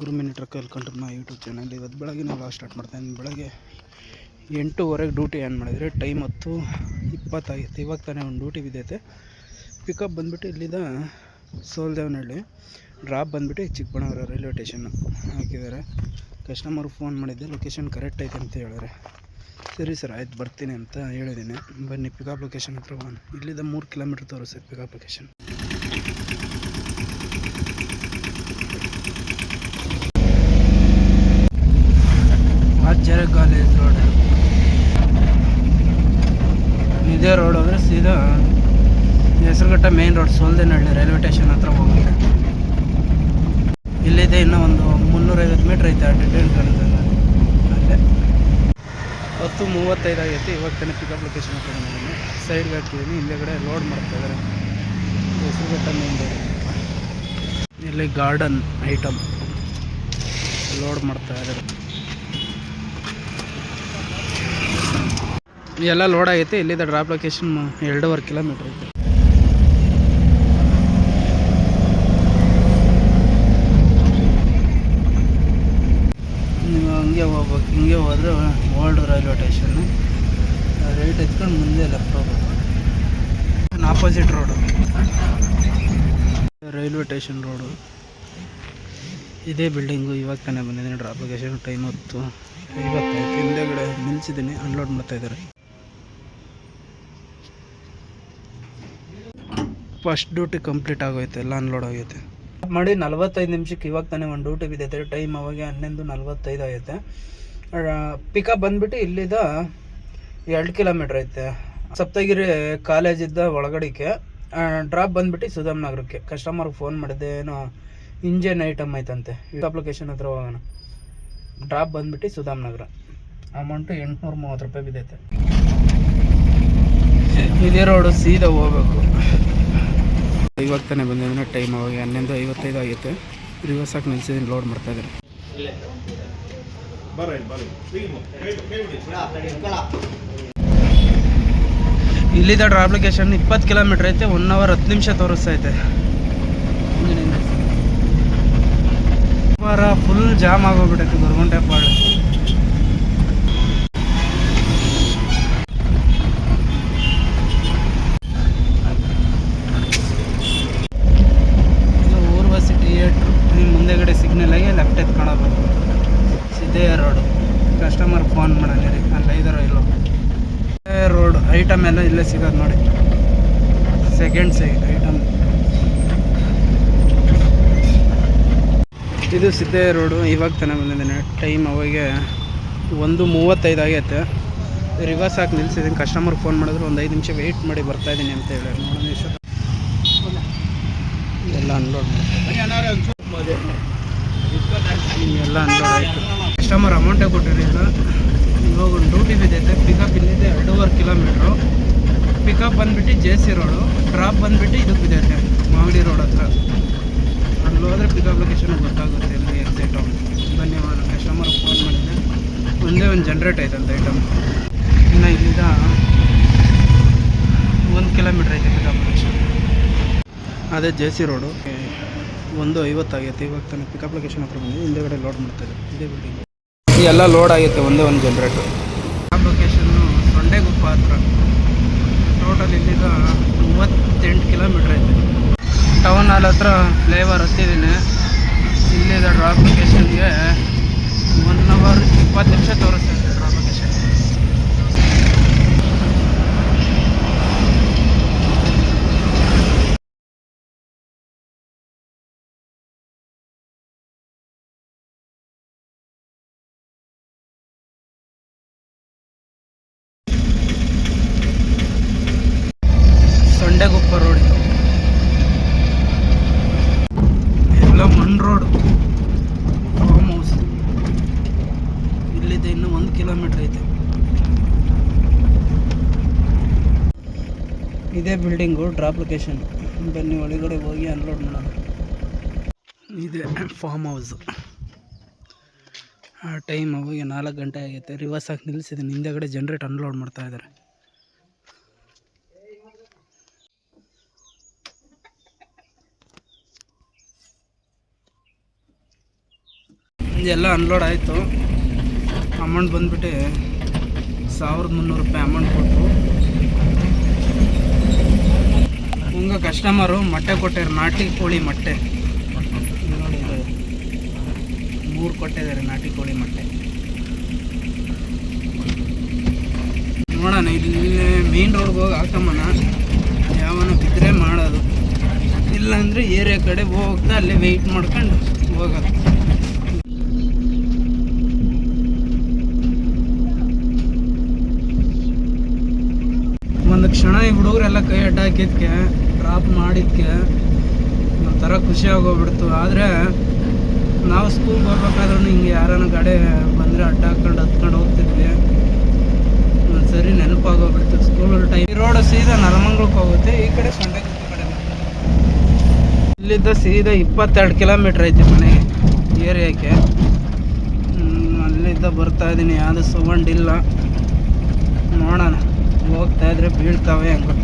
ಗುರು mini ಕಂಡು ನಾ YouTube channel. ಇವತ್ತು ಬೆಳಗ್ಗೆ ನಾವು ಸ್ಟಾರ್ಟ್ ಮಾಡ್ತಾಯಿದ್ದೀನಿ ಬೆಳಗ್ಗೆ ಎಂಟೂವರೆಗೆ ಡ್ಯೂಟಿ ಆ್ಯನ್ ಮಾಡಿದರೆ ಟೈಮ್ ಹತ್ತು ಇಪ್ಪತ್ತಾಗಿತ್ತು ಇವಾಗ ತಾನೇ ಒಂದು ಡ್ಯೂಟಿ ಬಿದ್ದೈತೆ. ಪಿಕಪ್ ಬಂದುಬಿಟ್ಟು ಇಲ್ಲಿಂದ ಸೋಲ್ದೇವನಹಳ್ಳಿ. ಡ್ರಾಪ್ ಬಂದುಬಿಟ್ಟು ಚಿಕ್ಕಬಳ್ಳಾಪುರ ರೈಲ್ವೆ ಸ್ಟೇಷನ್ ಹಾಕಿದ್ದಾರೆ. ಕಸ್ಟಮರ್ ಫೋನ್ ಮಾಡಿದ್ದೆ. ಲೊಕೇಶನ್ ಕರೆಕ್ಟ್ ಐತೆ ಅಂತ ಹೇಳಿದ್ರೆ. ಸರಿ ಸರ್, ಆಯ್ತು, ಬರ್ತೀನಿ ಅಂತ ಹೇಳಿದ್ದೀನಿ. ಬನ್ನಿ ಪಿಕಪ್ ಲೊಕೇಶನ್ ಹತ್ರ ಹೋಗೋಣ ಇಲ್ಲಿಂದ ಮೂರು kilometre sir pickup location Acharya college road ಇದೇ ರೋಡ್ ಹೋದರೆ ಸೀದಾ Hesaraghatta main road Soladevanahalli railway station ಹತ್ರ ಹೋಗುತ್ತೆ. ಇಲ್ಲಿದೆ ಇನ್ನೂ ಒಂದು ಮುನ್ನೂರೈವತ್ತು ಮೀಟ್ರ್ ಐತೆ ಆ ಡಿಟೇಲ್ ಕಾಲೇಜ್ ಅಲ್ಲೇ ಹತ್ತು ಮೂವತ್ತೈದು ಆಗೈತಿ. ಇವಾಗ ತಾನೇ ಪಿಕಪ್ ಲೊಕೇಶನ್ ಹಾಕೊಂಡು ಬಂದಿದ್ದೀನಿ. ಸೈಡ್ಗೆ ಹಾಕಿದ್ದೀನಿ. ಹಿಂದೆಗಡೆ ಲೋಡ್ ಮಾಡ್ತಾ ಇದ್ದಾರೆ. ರೋಡ್ ಇಲ್ಲಿ ಗಾರ್ಡನ್ ಐಟಮ್ ಲೋಡ್ ಮಾಡ್ತಾ ಇದ್ದಾರೆ. ಎಲ್ಲ ಲೋಡ್ ಆಗೈತಿ. ಇಲ್ಲಿಂದ ಡ್ರಾಪ್ ಲೊಕೇಶನ್ ಎರಡೂವರೆ ಕಿಲೋಮೀಟ್ರ್ ಐತೆ ನೀವು ಹಂಗೆ ಹೋಗ್ಬೇಕು, ಹಿಂಗೆ ಹೋದರೆ ಓಲ್ಡ್ ರೈಲ್ವೆ ಸ್ಟೇಷನ್ ರೈಟ್ ಎತ್ಕೊಂಡು ಮುಂದೆ ಲೆಫ್ಟ್ ಹೋಗ್ಬೇಕು. Opposite road railway station road ಇದೇ ಬಿಲ್ಡಿಂಗು ಇವಾಗ ತಾನೇ ಬಂದಿದ್ದೀನಿ. ಡ್ರಾಪ್ಲಿಕೇಶನ್ ಟೈಮ್ ಹೊತ್ತು. ಇವತ್ತು ಹಿಂದೆಗಡೆ ನಿಲ್ಸಿದ್ದೀನಿ ಅನ್ಲೋಡ್ ಮಾಡ್ತಾ ಇದ್ದಾರೆ. ಫಸ್ಟ್ ಡ್ಯೂಟಿ ಕಂಪ್ಲೀಟ್ ಆಗೋಯ್ತು, ಎಲ್ಲ ಅನ್ಲೋಡ್ ಆಗೈತೆ ಮಾಡಿ ನಲ್ವತ್ತೈದು ನಿಮಿಷಕ್ಕೆ ಇವಾಗ ತಾನೇ ಒಂದು ಡ್ಯೂಟಿ ಬಿದ್ದೈತೆ. ಟೈಮ್ ಅವಾಗ ಹನ್ನೊಂದು ನಲ್ವತ್ತೈದು ಆಗೈತೆ ಪಿಕಪ್ ಬಂದ್ಬಿಟ್ಟು ಇಲ್ಲಿದ್ದ ಎರಡು ಕಿಲೋಮೀಟ್ರ್ ಐತೆ. ಸಪ್ತಗಿರಿ ಕಾಲೇಜಿದ್ದ ಒಳಗಡೆಗೆ ಡ್ರಾಪ್ ಬಂದ್ಬಿಟ್ಟು ಸುಧಾಮ್ ನಗರಕ್ಕೆ. ಕಸ್ಟಮರ್ಗೆ ಫೋನ್ ಮಾಡಿದ್ದೆ ಏನೋ ಇಂಜನ್ ಐಟಮ್ ಐತಂತೆ. ಅಪ್ಲಿಕೇಶನ್ ಹತ್ರ ಹೋಗೋಣ. ಡ್ರಾಪ್ ಬಂದ್ಬಿಟ್ಟು ಸುಧಾಮ್ ನಗರ. ಅಮೌಂಟು ಎಂಟುನೂರ ಮೂವತ್ತು ರೂಪಾಯಿ ಬಿದ್ದೈತೆ. ಇದೇ ರೋಡು ಸೀದಾ ಹೋಗ್ಬೇಕು. ಇವಾಗ ತಾನೇ ಬಂದಿದ್ದೀನಿ ಟೈಮ್ ಅವಾಗ ಹನ್ನೊಂದು ಐವತ್ತೈದು ಆಗೈತೆ ರಿವರ್ಸ್ ಹಾಕಿ ನಿಲ್ಸಿದ್ದೀನಿ ಲೋಡ್ ಮಾಡ್ತಾ ಇದ್ದಾರೆ. ಇಲ್ಲಿದ್ದ ಡ್ರಾಪ್ಲಿಕೇಶನ್ ಇಪ್ಪತ್ತು ಕಿಲೋಮೀಟ್ರ್ ಐತೆ ಒನ್ ಅವರ್ ಹತ್ತು ನಿಮಿಷ ತೋರಿಸ್ತೈತೆ ಐತೆ. ಫುಲ್ ಜಾಮ್ ಆಗೋಗ್ಬಿಟ್ಟೈತೆ ಗೊರಗುಂಟೆ ಪಾಳು ಇದು ಊರ್ವಶಿ ಥಿಯೇಟ್ರು ಈ ಮುಂದೆಗಡೆ ಸಿಗ್ನಲ್ ಆಗಿ ಲೆಫ್ಟ್ ಎತ್ಕೊಂಡು ಸಿದ್ದೇ ರೋಡು ಕಸ್ಟಮರ್ ಫೋನ್ ಮಾಡೋಣ ರೀ ಅಲ್ಲಿ ಐದಾರೋ ಇಲ್ಲೋ ರೋಡ್ ಐಟಮ್ ಎಲ್ಲ ಇಲ್ಲೇ ಸಿಗೋದು ನೋಡಿ. ಸೆಕೆಂಡ್ ಸೈಡ್ ಐಟಮ್ ಇದು ಸಿದ್ದೇ ರೋಡು. ಇವಾಗ ತಾನೇ ಬಂದಿದ್ದೀನಿ. ಟೈಮ್ ಅವಾಗೆ ಒಂದು ಮೂವತ್ತೈದು ಆಗೈತೆ. ರಿವರ್ಸ್ ಹಾಕಿ ನಿಲ್ಸಿದ್ದೀನಿ. ಕಸ್ಟಮರ್ ಫೋನ್ ಮಾಡಿದ್ರು ಒಂದು ಐದು ನಿಮಿಷ ವೆಯ್ಟ್ ಮಾಡಿ ಬರ್ತಾ ಇದ್ದೀನಿ ಅಂತ ಹೇಳಿ ನೋಡೋಣ ಎಲ್ಲ ಅನ್ಲೋಡ್ ಮಾಡಿ ಎಲ್ಲ ಅನ್ಲೋಡ್ ಆಯಿತು. ಕಸ್ಟಮರ್ ಅಮೌಂಟೇ ಕೊಟ್ಟಿರಲಿಲ್ಲ ಇವಾಗ ಒಂದು ಡ್ಯೂಟಿ ಬಿದ್ದೈತೆ ಪಿಕಪ್ ಇಲ್ಲಿದೆ ಎರಡೂವರೆ ಕಿಲೋಮೀಟ್ರು ಪಿಕಪ್ ಬಂದುಬಿಟ್ಟು ಜೆ ಸಿ ರೋಡು ಡ್ರಾಪ್ ಬಂದುಬಿಟ್ಟು ಇದಕ್ಕೆ ಬಿದ್ದೈತೆ ಮಾಗಡಿ ರೋಡ್ ಹತ್ರ. ಅಲ್ಲಿ ಹೋದರೆ ಪಿಕಪ್ ಲೊಕೇಶನ್ ಗೊತ್ತಾಗುತ್ತೆ ಎಲ್ಲಿ ಎಕ್ಸೈಟ್ ಧನ್ಯವಾದ ಕಸ್ಟಮರ್ ಫೋನ್ ಮಾಡಿದೆ. ಒಂದೇ ಒಂದು ಜನ್ರೇಟ್ ಅಂತ ಐಟಮ್ ಇನ್ನು ಇಲ್ಲಿಂದ ಒಂದು ಕಿಲೋಮೀಟ್ರ್ ಐತೆ ಪಿಕಪ್ ಲೊಕೇಶನ್ ಅದೇ ಜೆ ಸಿ ರೋಡು ಒಂದು ಐವತ್ತಾಗೈತೆ ಇವಾಗ ತಾನೆ ಪಿಕಪ್ ಲೊಕೇಶನ್ ಹತ್ರ ಬಂದು ಹಿಂದೆಗಡೆ ಲೋಡ್ ಮಾಡ್ತಾಯಿದೆ ಇದೇ ಬಿಲ್ಡಿಂಗ್ ಎಲ್ಲ ಲೋಡ್ ಆಗುತ್ತೆ ಒಂದೇ ಒಂದು ಜನ್ರೇಟರ್ ಪಿಕಪ್ ಲೊಕೇಶನ್ನು ಸೊಂಡೆಗುಪ್ಪ ಹತ್ರ. ಟೋಟಲ್ ಇಲ್ಲಿಂದ ಮೂವತ್ತೆಂಟು ಕಿಲೋಮೀಟ್ರ್ ಐತೆ. ಟೌನ್ ಹಾಲ್ ಹತ್ರ ಫ್ಲೇವರ್ ಹತ್ತಿದ್ದೀನಿ ಇಲ್ಲಿಂದ ಡ್ರಾಪ್ ಲೊಕೇಶನ್ಗೆ ಒನ್ ಅವರ್ ಇಪ್ಪತ್ತು ನಿಮಿಷ ತೋರಿಸ್ತೈತೆ ಡ್ರಾಪ್ ಲೊಕೇಶನ್ ಸೊಂಡೆಗುಪ್ಪ ರೋಡ್ ಎಲ್ಲ ಮಣ್ ರೋಡ್. ಫಾರ್ಮ್ ಹೌಸ್ ಇಲ್ಲಿದೆ ಇನ್ನು ಒಂದು ಕಿಲೋಮೀಟ್ರ್ ಐತೆ. ಇದೇ ಬಿಲ್ಡಿಂಗು ಡ್ರಾಪ್ ಲೊಕೇಶನ್ ಬನ್ನಿ, ಒಳಗಡೆ ಹೋಗಿ ಅನ್ಲೋಡ್ ಮಾಡೋಣ. ಇದೆ ಫಾರ್ಮ್ ಹೌಸ್ ಆ ಟೈಮ್ ಅವಾಗ ನಾಲ್ಕು ಗಂಟೆ ಆಗೈತೆ. ರಿವರ್ಸ್ ಹಾಕಿ ನಿಲ್ಲಿಸಿದ್ದೀನಿ ಹಿಂದೆಗಡೆ ಜನ್ರೇಟ್ ಅನ್ಲೋಡ್ ಮಾಡ್ತಾ ಇದ್ದಾರೆ. ಎಲ್ಲ ಅನ್ಲೋಡ್ ಆಯಿತು. ಅಮೌಂಟ್ ಬಂದ್ಬಿಟ್ಟು ಸಾವಿರದ ಮುನ್ನೂರು ರೂಪಾಯಿ ಅಮೌಂಟ್ ಕೊಟ್ಟು ಹಂಗ ಕಸ್ಟಮರು ಮೊಟ್ಟೆ ಕೊಟ್ಟಿದ್ದಾರೆ, ನಾಟಿ ಕೋಳಿ ಮೊಟ್ಟೆ. ಮೂರು ಕೊಟ್ಟಿದ್ದಾರೆ ನಾಟಿ ಕೋಳಿ ಮೊಟ್ಟೆ. ನೋಡೋಣ ಇಲ್ಲಿ ಮೇನ್ ರೋಡ್ಗೆ ಹೋಗಿ ಹಾಕಮ್ಮನ ಯಾವನ ಬಿದ್ದರೆ ಮಾಡೋದು. ಇಲ್ಲಾಂದರೆ ಏರಿಯಾ ಕಡೆ ಹೋಗ್ತಾ ಅಲ್ಲೇ ವೆಯ್ಟ್ ಮಾಡ್ಕೊಂಡು ಹೋಗೋದು. ಕ್ಷಣ ಈ ಹುಡುಗರೆಲ್ಲ ಕೈ ಅಡ್ಡ ಹಾಕಿದ್ಕೆ ಡ್ರಾಪ್ ಮಾಡಿದ್ಕೆ, ಒಂಥರ ಖುಷಿ ಆಗೋಗ್ಬಿಡ್ತು. ಆದರೆ ನಾವು ಸ್ಕೂಲ್ಗೆ ಹೋಗ್ಬೇಕಾದ್ರೂ ಹಿಂಗೆ ಯಾರನ್ನ ಗಾಡಿ ಬಂದರೆ ಅಡ್ಡ ಹಾಕೊಂಡು ಹತ್ಕೊಂಡು ಹೋಗ್ತಿದ್ವಿ. ಒಂದು ಸರಿ ನೆನಪಾಗೋಗ್ಬಿಡ್ತು. ಸ್ಕೂಲ್ ಟೈಮ್ ಈ ರೋಡ್ ಸೀದಾ ನರಮಂಗ್ಳಕ್ಕೆ ಹೋಗುತ್ತೆ, ಈ ಕಡೆ ಸೊಂಡೆ ಕಡೆ ಇಲ್ಲಿದ್ದ ಸೀದಾ ಇಪ್ಪತ್ತೆರಡು ಕಿಲೋಮೀಟ್ರ್ ಐತಿ ಮನೆಗೆ ಏರಿಯಾಕ್ಕೆ. ಅಲ್ಲಿಂದ ಬರ್ತಾ ಇದ್ದೀನಿ. ಯಾವುದು ಸೌಂಡ್ ಇಲ್ಲ. ನೋಡೋಣ. ಹೋಗ್ತಾ ಇದ್ರೆ ಬೀಳ್ತಾವೆ ಹಂಗೆ